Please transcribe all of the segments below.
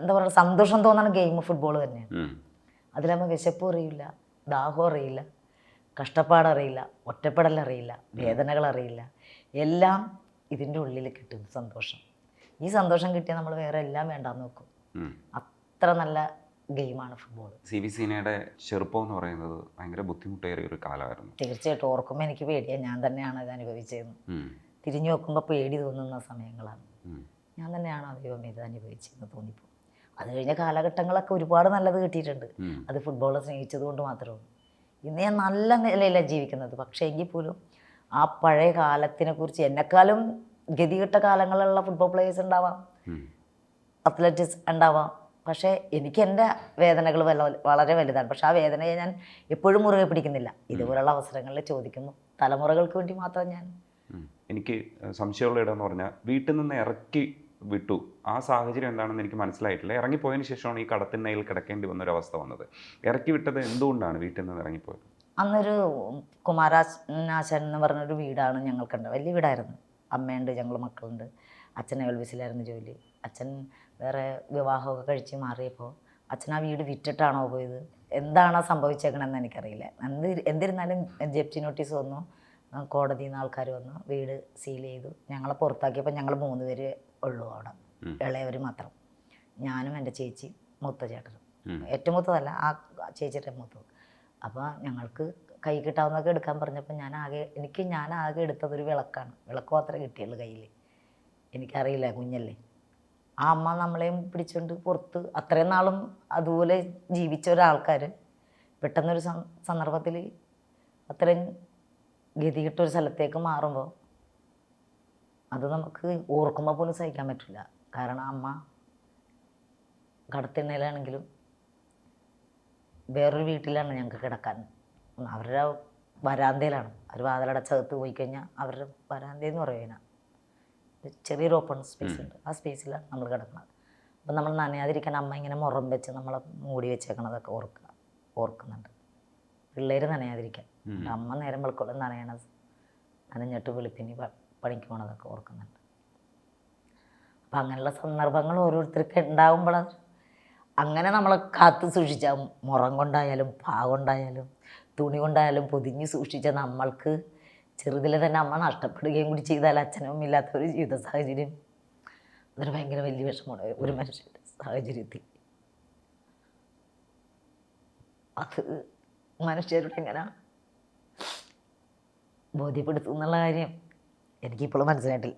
എന്താ പറയുക സന്തോഷം തോന്നുന്ന ഗെയിം ഫുട്ബോൾ തന്നെയാണ്. അതിലാകുമ്പോൾ വിശപ്പും അറിയില്ല ദാഹവും അറിയില്ല കഷ്ടപ്പാടറിയില്ല ഒറ്റപ്പെടൽ അറിയില്ല വേദനകൾ അറിയില്ല. എല്ലാം ഇതിന്റെ ഉള്ളിൽ കിട്ടും സന്തോഷം. ഈ സന്തോഷം കിട്ടിയാൽ നമ്മൾ വേറെ എല്ലാം വേണ്ടാന്ന് നോക്കും. അത്ര നല്ല ഗെയിമാണ് ഫുട്ബോൾ സി ബി സീനയുടെ ചെറുപ്പം എന്ന് പറയുന്നത് ഭയങ്കര ബുദ്ധിമുട്ടേറിയ ഒരു കാലമായിരുന്നു. തീർച്ചയായിട്ടും ഓർക്കുമ്പോൾ എനിക്ക് പേടിയാണ് ഞാൻ തന്നെയാണ് അത് അനുഭവിച്ചതെന്ന് തിരിഞ്ഞു നോക്കുമ്പോൾ പേടി തോന്നുന്ന സമയങ്ങളാണ്. ഞാൻ തന്നെയാണ് ദൈവം ഇത് അനുഭവിച്ചതെന്ന് തോന്നിപ്പോൾ അത് കഴിഞ്ഞ കാലഘട്ടങ്ങളൊക്കെ ഒരുപാട് നല്ലത് കിട്ടിയിട്ടുണ്ട്. അത് ഫുട്ബോളെ സ്നേഹിച്ചത് കൊണ്ട് മാത്രമേ ഇന്ന് ഞാൻ നല്ല നിലയിലാണ് ജീവിക്കുന്നത്. പക്ഷേ എങ്കിൽ പോലും ആ പഴയ കാലത്തിനെ കുറിച്ച് എന്നെക്കാളും ഗതികെട്ട കാലങ്ങളിലുള്ള ഫുട്ബോൾ പ്ലേയേഴ്സ് ഉണ്ടാവാം. അത്ലറ്റിക്സ് ഉണ്ടാവാം. പക്ഷേ എനിക്ക് എന്റെ വേദനകൾ വല്ല വളരെ വലുതാണ്. പക്ഷേ ആ വേദനയെ ഞാൻ എപ്പോഴും മുറുകെ പിടിക്കുന്നില്ല. ഇതുപോലുള്ള അവസരങ്ങളിൽ ചോദിക്കുന്നു. തലമുറകൾക്ക് വേണ്ടി മാത്രം ഞാൻ. എനിക്ക് സംശയമുള്ള ഇടം എന്ന് പറഞ്ഞാൽ വീട്ടിൽ നിന്ന് ഇറക്കി വിട്ടു. ആ സാഹചര്യം എന്താണെന്ന് എനിക്ക് മനസ്സിലായിട്ടില്ല. ഇറങ്ങിപ്പോയതിന് ശേഷമാണ് ഈ കടത്തിണ്ണയിൽ കിടക്കേണ്ടി വന്ന ഒരു അവസ്ഥ വന്നത്. ഇറക്കി വിട്ടത് എന്തുകൊണ്ടാണ് വീട്ടിൽ നിന്ന് ഇറങ്ങിപ്പോയത്? അന്നൊരു കുമാരാശൻ എന്ന് പറഞ്ഞൊരു വീടാണ് ഞങ്ങൾക്കുണ്ട് വലിയ വീടായിരുന്നു. അമ്മയുണ്ട് ഞങ്ങൾ മക്കളുണ്ട്. അച്ഛൻ എൽവിസിലായിരുന്നു ജോലി. അച്ഛൻ വേറെ വിവാഹമൊക്കെ കഴിച്ച് മാറിയപ്പോൾ അച്ഛൻ ആ വീട് വിറ്റിട്ടാണോ പോയത്? എന്താണോ സംഭവിച്ചേക്കണമെന്ന് എനിക്കറിയില്ല. എന്ത് എന്തിരുന്നാലും ജപ്തി നോട്ടീസ് വന്നു. കോടതിയിൽ നിന്ന് ആൾക്കാർ വന്നു. വീട് സീൽ ചെയ്തു. ഞങ്ങളെ പുറത്താക്കിയപ്പോൾ ഞങ്ങൾ മൂന്ന് പേര് ഉള്ളൂ അവിടെ ഇളയവർ മാത്രം. ഞാനും എന്റെ ചേച്ചി മൂത്ത ചേട്ടനും. ഏറ്റവും മൂത്തതല്ല ആ ചേച്ചിയുടെ മൂത്തത്. അപ്പോൾ ഞങ്ങൾക്ക് കൈ കിട്ടാവുന്നതൊക്കെ എടുക്കാൻ പറഞ്ഞപ്പോൾ ഞാൻ ആകെ എനിക്ക് ഞാൻ ആകെ എടുത്തതൊരു വിളക്കാണ്. വിളക്ക് മാത്രമേ കിട്ടിയുള്ളൂ കയ്യിൽ എനിക്കറിയില്ല കുഞ്ഞല്ലേ. ആ അമ്മ നമ്മളെയും പിടിച്ചുകൊണ്ട് പുറത്ത് അത്രയും നാളും അതുപോലെ ജീവിച്ച ഒരാൾക്കാർ പെട്ടെന്നൊരു സന്ദർഭത്തിൽ അത്രയും ഗതികിട്ടൊരു സ്ഥലത്തേക്ക് മാറുമ്പോൾ അത് നമുക്ക് ഓർക്കുമ്പോൾ പോലും സഹിക്കാൻ പറ്റില്ല. കാരണം അമ്മ കടത്തിണ്ണയിലാണെങ്കിലും വേറൊരു വീട്ടിലാണ് ഞങ്ങൾക്ക് കിടക്കാൻ. അവരുടെ വരാന്തയിലാണ്. അവർ വാതിലടച്ചകത്ത് പോയി കഴിഞ്ഞാൽ അവരുടെ വരാന്തയെന്ന് പറയുന്ന ചെറിയൊരു ഓപ്പൺ സ്പേസ് ഉണ്ട്. ആ സ്പേസിലാണ് നമ്മൾ കിടക്കുന്നത്. അപ്പം നമ്മൾ നനയാതിരിക്കാൻ അമ്മ ഇങ്ങനെ മുറം വെച്ച് നമ്മളെ മൂടി വെച്ചേക്കണതൊക്കെ ഓർക്കുക ഓർക്കുന്നുണ്ട്. പിള്ളേർ നനയാതിരിക്കാൻ. അമ്മ നേരം വെളുക്കോളം നനയണ നനഞ്ഞിട്ട് വെളുപ്പിനി പണിക്ക് പോണതൊക്കെ ഓർക്കുന്നുണ്ട്. അപ്പം അങ്ങനെയുള്ള സന്ദർഭങ്ങൾ ഓരോരുത്തർക്ക് ഉണ്ടാകുമ്പോൾ അങ്ങനെ നമ്മളെ കാത്തു സൂക്ഷിച്ച മുറം കൊണ്ടായാലും പാ കൊണ്ടായാലും തുണി കൊണ്ടായാലും പൊതിഞ്ഞ് സൂക്ഷിച്ച നമ്മൾക്ക് ചെറുതിലെ തന്നെ അമ്മ നഷ്ടപ്പെടുകയും കൂടി ചെയ്താൽ അച്ഛനും ഇല്ലാത്ത ഒരു ജീവിത സാഹചര്യം. അതൊരു ഭയങ്കര വലിയ വിഷമമാണ് ഒരു മനുഷ്യന്റെ സാഹചര്യത്തിൽ. അത് മനുഷ്യരുടെ എങ്ങനെ? ബോധ്യപ്പെടുത്തും എന്നുള്ള കാര്യം. എനിക്കിപ്പോഴും മനസ്സിലായിട്ടില്ല.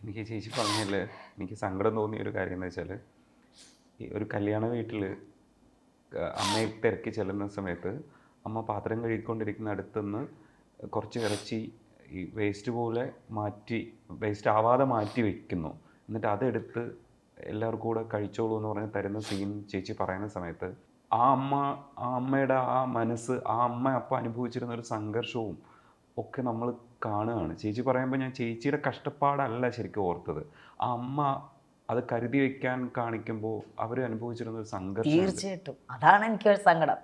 എനിക്ക് ചേച്ചി പറഞ്ഞതിൽ എനിക്ക് സങ്കടം തോന്നിയ ഒരു കാര്യം എന്ന് വെച്ചാൽ ഈ ഒരു കല്യാണ വീട്ടിൽ അമ്മയെ തിരക്കി ചെല്ലുന്ന സമയത്ത് അമ്മ പാത്രം കഴുകിക്കൊണ്ടിരിക്കുന്ന അടുത്തുനിന്ന് കുറച്ച് ഇറച്ചി ഈ വേസ്റ്റ് പോലെ മാറ്റി വേസ്റ്റ് ആവാതെ മാറ്റി വെക്കുന്നു. എന്നിട്ട് അതെടുത്ത് എല്ലാവർക്കും കൂടെ കഴിച്ചോളൂ എന്ന് പറഞ്ഞ് തരുന്ന സീൻ ചേച്ചി പറയുന്ന സമയത്ത് ആ അമ്മ ആ അമ്മയുടെ ആ മനസ്സ് ആ അമ്മ അപ്പം അനുഭവിച്ചിരുന്ന ഒരു സംഘർഷവും ഒക്കെ നമ്മൾ കാണുകയാണ്. ചേച്ചി പറയുമ്പോൾ ഞാൻ ചേച്ചിയുടെ കഷ്ടപ്പാടല്ല ശരിക്കും ഓർത്തത്. ആ അമ്മ അത് കരുതി വെക്കാൻ കാണിക്കുമ്പോൾ അവർ അനുഭവിച്ചിരുന്ന ഒരു സംഘർഷം തീർച്ചയായിട്ടും. അതാണ് എനിക്ക് ഒരു സങ്കടം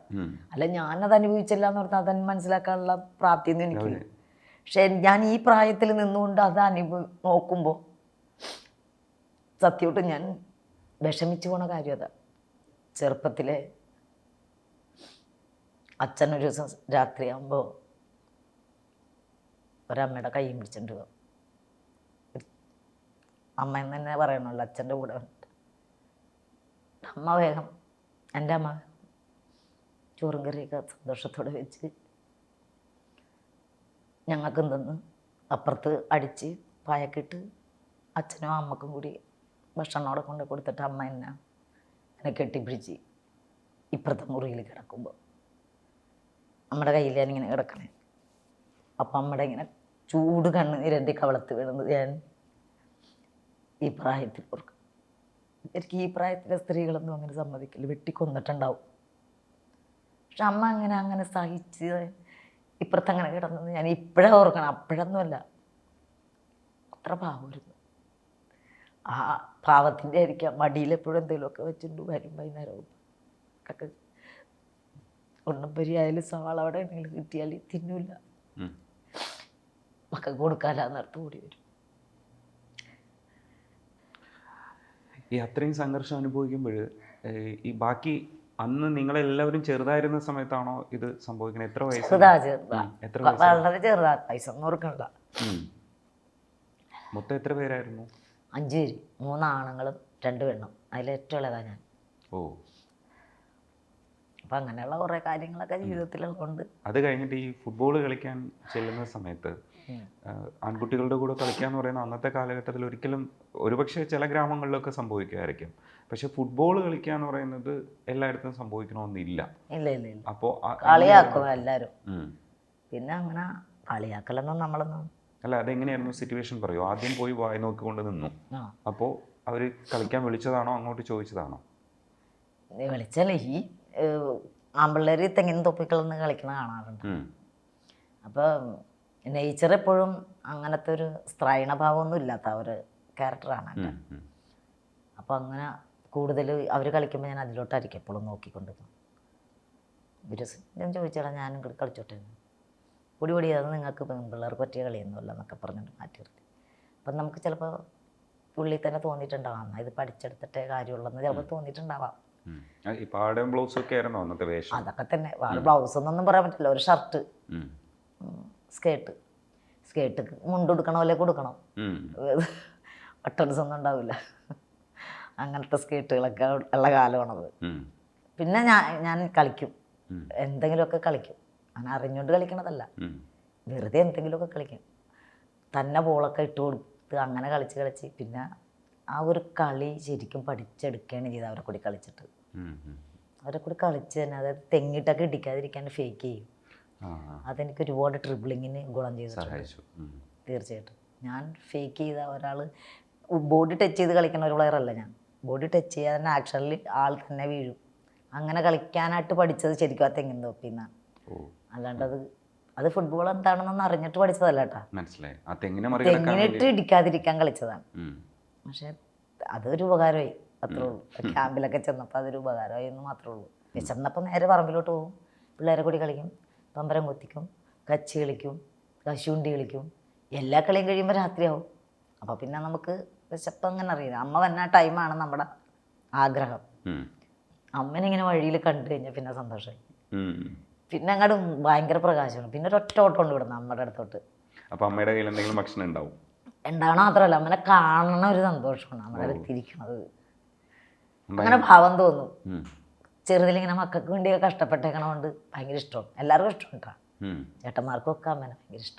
അല്ല ഞാനത് അനുഭവിച്ചില്ല എന്ന് പറഞ്ഞാൽ അതൻ മനസ്സിലാക്കാനുള്ള പ്രാപ്തി ഒന്നും എനിക്ക് പക്ഷെ ഞാൻ ഈ പ്രായത്തിൽ നിന്നുകൊണ്ട് അത് അനുഭവ നോക്കുമ്പോൾ സത്യമായിട്ട് ഞാൻ വിഷമിച്ചു പോണ കാര്യം അതാ. ചെറുപ്പത്തിലെ അച്ഛനൊരു ദിവസം രാത്രിയാകുമ്പോൾ ഒരമ്മയുടെ കൈ പിടിച്ചിട്ട് അമ്മ എന്ന് തന്നെ പറയണല്ലോ അച്ഛന്റെ കൂടെ അമ്മ വേഗം എന്റെ അമ്മ ചോറും കറിയൊക്കെ സന്തോഷത്തോടെ വെച്ച് ഞങ്ങൾക്കും തന്ന് അപ്പുറത്ത് അടിച്ച് പായക്കിട്ട് അച്ഛനും അമ്മക്കും കൂടി ഭക്ഷണം അവിടെ കൊണ്ട് കൊടുത്തിട്ട് അമ്മ എന്നെ എന്നെ കെട്ടിപ്പിടിച്ച് ഇപ്പുറത്തെ മുറിയിൽ കിടക്കുമ്പോൾ നമ്മുടെ കയ്യിൽ ഞാനിങ്ങനെ കിടക്കണേ. അപ്പം അമ്മയുടെ ഇങ്ങനെ ചൂട് കണ്ണ് നിരന്റെ കവളത്ത് വീണത് ഞാൻ ഈ പ്രായത്തിൽ ഓർക്കും. എനിക്ക് ഈ പ്രായത്തിലെ സ്ത്രീകളൊന്നും അങ്ങനെ സമ്മതിക്കില്ല. വെട്ടിക്കൊന്നിട്ടുണ്ടാവും. പക്ഷെ അമ്മ അങ്ങനെ അങ്ങനെ സഹിച്ച് ഇപ്പുറത്തങ്ങനെ കിടന്നത് ഞാൻ ഇപ്പോഴേ ഓർക്കണം. അപ്പോഴൊന്നുമല്ല. അത്ര പാവമായിരുന്നു. ആ പാവത്തിന്റെ ആയിരിക്കാം. മടിയിൽ എപ്പോഴും എന്തെങ്കിലുമൊക്കെ വെച്ചിട്ടുണ്ട്. വരും വൈകുന്നേരവും. ഒക്കെ. ഉണ്ണപ്പരി ആയാലും സാളവിടെ എന്തെങ്കിലും കിട്ടിയാൽ തിന്നൂല. മക്കൾക്ക് കൊടുക്കാലാന്നർത്ഥം കൂടി വരും. ഈ അത്രയും സംഘർഷം അനുഭവിക്കുമ്പോൾ ഈ ബാക്കി അന്ന് നിങ്ങളെല്ലാവരും ചെറുതായിരുന്ന സമയത്താണോ ഇത് സംഭവിക്കുന്നത് എത്ര വയസ്സ് വളരെ ചെറുതാ. പൈസ ഒന്നും ഓർക്കണില്ല മൊത്തം എത്ര പേരായിരുന്നു? അഞ്ച് പേര്. മൂന്ന് ആണുങ്ങളും രണ്ട് പെണ്ണും. അതിൽ ഏറ്റവും ഇളയതാ ഞാൻ. ഓ. അപ്പം അങ്ങനെയുള്ള കുറേ കാര്യങ്ങളൊക്കെ ജീവിതത്തിലുള്ളതുകൊണ്ട് അത് കഴിഞ്ഞിട്ട് ഈ ഫുട്ബോൾ കളിക്കാൻ ചെല്ലുന്ന സമയത്ത് ആൺകുട്ടികളുടെ കൂടെ കളിക്കുക എന്ന് പറയുന്ന അന്നത്തെ കാലഘട്ടത്തിൽ ഒരിക്കലും ഒരുപക്ഷെ ചില ഗ്രാമങ്ങളിലൊക്കെ സംഭവിക്കുമായിരിക്കും. പക്ഷെ ഫുട്ബോൾ കളിക്കുക എന്ന് പറയുന്നത് എല്ലായിടത്തും സംഭവിക്കണമെന്നില്ല അപ്പോൾ കളിയാക്കും എല്ലാവരും പിന്നെ അങ്ങനെ കളിയാക്കലൊന്നും നമ്മളൊന്നും അല്ല അതെങ്ങനെയായിരുന്നു സിറ്റുവേഷൻ പറയൂ. ആദ്യം പോയി വായി നോക്കിക്കൊണ്ട് നിന്നു. അപ്പോ അവർ അവർ കളിക്കാൻ വിളിച്ചതാണോ അങ്ങോട്ട് ചോദിച്ചതാണോ? വിളിച്ചല്ലേ ഈ ആമ്പിള്ളേർ തെങ്ങിന് തൊപ്പിക്കളൊന്നും കളിക്കണ കാണാറുണ്ട്. ഉം. നേച്ചർ എപ്പോഴും അങ്ങനത്തെ ഒരു സ്ത്രൈണഭാവമൊന്നും ഇല്ലാത്ത ഒരു ക്യാരക്ടറാണ്. ഉം. അപ്പോൾ അങ്ങനെ കൂടുതൽ അവർ കളിക്കുമ്പോൾ ഞാൻ അതിലോട്ടായിരിക്കും എപ്പോഴും നോക്കിക്കൊണ്ടിരുന്നു ഒരു ദിവസം ഞാൻ ചോദിച്ചേടാ ഞാനും കൂടി കളിച്ചോട്ടെ. പൊടി പൊടി അത് നിങ്ങൾക്ക് പിള്ളേർക്ക് പറ്റിയ കളിയൊന്നുമല്ല എന്നൊക്കെ പറഞ്ഞിട്ട് മാറ്റി നിർത്തി. അപ്പം നമുക്ക് ചിലപ്പോൾ ഉള്ളിൽ തന്നെ തോന്നിയിട്ടുണ്ടാവാം. ഇത് പഠിച്ചെടുത്തിട്ടേ കാര്യമുള്ളെന്ന് ചിലപ്പോൾ തോന്നിയിട്ടുണ്ടാവാം. അതൊക്കെ തന്നെ. ബ്ലൗസ് എന്നൊന്നും പറയാൻ പറ്റില്ല. ഒരു ഷർട്ട്. സ്കേർട്ട് സ്കേർട്ട് മുണ്ടുടുക്കണ പോലെ കൊടുക്കണം. അല്ലെ ബട്ടൺസ് ഒന്നും ഉണ്ടാവില്ല. അങ്ങനത്തെ സ്കേർട്ടുകളൊക്കെ ഉള്ള കാലമാണത്. പിന്നെ ഞാൻ ഞാൻ കളിക്കും. എന്തെങ്കിലുമൊക്കെ കളിക്കും. ഞാൻ അറിഞ്ഞുകൊണ്ട് കളിക്കണതല്ല. വെറുതെ എന്തെങ്കിലുമൊക്കെ കളിക്കും. തന്നെ ബോളൊക്കെ ഇട്ട് കൊടുത്ത് അങ്ങനെ കളിച്ച് കളിച്ച് പിന്നെ ആ ഒരു കളി ശരിക്കും പഠിച്ചെടുക്കുകയാണ് ചെയ്തത്. അവരെ കൂടി കളിച്ചിട്ട്. അവരെ കൂടി കളിച്ച് തന്നെ അതായത് തെങ്ങിട്ടൊക്കെ ഇടിക്കാതിരിക്കാൻ ഫേക്ക് ചെയ്യും. അതെനിക്ക് ഒരുപാട് ട്രിബിളിങ്ങിന് ഗുണം ചെയ്തിട്ടുണ്ട്. തീർച്ചയായിട്ടും. ഞാൻ ഫേക്ക് ചെയ്ത ഒരാൾ ബോഡി ടച്ച് ചെയ്ത് കളിക്കുന്ന ഒരു പ്ലെയർ അല്ല ഞാൻ. ബോഡി ടച്ച് ചെയ്യാൻ ആക്ഷനിൽ ആൾ തന്നെ വീഴും. അങ്ങനെ കളിക്കാനായിട്ട് പഠിച്ചത് ശരിക്കും ആ തെങ്ങിൻ തൊപ്പിന്നാണ് അല്ലാണ്ട് അത് അത് ഫുട്ബോൾ എന്താണെന്നൊന്ന് അറിഞ്ഞിട്ട് പഠിച്ചതല്ല കേട്ടാ. തെങ്ങിനിട്ട് ഇടിക്കാതിരിക്കാൻ കളിച്ചതാണ്. പക്ഷെ അതൊരു ഉപകാരമായി. അത്രേ ഉള്ളൂ. ക്യാമ്പിലൊക്കെ ചെന്നപ്പോൾ അതൊരു ഉപകാരമായി എന്ന് മാത്രമേ ഉള്ളൂ. ചെന്നപ്പോൾ നേരെ പറമ്പിലോട്ട് പോകും. പിള്ളേരെ കൂടി കളിക്കും. പമ്പരം കൊത്തിക്കും കച്ചി കളിക്കും കശുണ്ടി കളിക്കും എല്ലാ കളിയും കഴിയുമ്പോൾ രാത്രിയാവും. അപ്പോൾ പിന്നെ നമുക്ക് വിശപ്പം അങ്ങനെ അറിയില്ല. അമ്മ വന്ന ടൈമാണ് നമ്മുടെ ആഗ്രഹം. അമ്മനിങ്ങനെ വഴിയിൽ കണ്ടു കഴിഞ്ഞാൽ പിന്നെ സന്തോഷമായി. പിന്നെ അങ്ങോട്ട് ഭയങ്കര പ്രകാശമാണ്. പിന്നെ ഒരു ഒറ്റ ഓട്ടം ഉണ്ട് വിടുന്നത് അമ്മയുടെ അടുത്തോട്ട്. അപ്പൊ അമ്മയുടെ കയ്യിൽ എന്തെങ്കിലും ഭക്ഷണം ഉണ്ടാവും? ഉണ്ടാവണം മാത്രമല്ല അമ്മനെ കാണണ ഒരു സന്തോഷമാണ്. അമ്മയുടെ തിരിക്കണത് അങ്ങനെ ഭാവം തോന്നും. ചെറുതിലിങ്ങനെ മക്കൾക്ക് വേണ്ടിയൊക്കെ കഷ്ടപ്പെട്ടേക്കണോണ്ട് ഭയങ്കര ഇഷ്ടമാണ്. എല്ലാവർക്കും ഇഷ്ടമാണ് കേട്ടോ. ചേട്ടന്മാർക്കും ഒക്കെ അമ്മേനെ ഭയങ്കര ഇഷ്ടമാണ്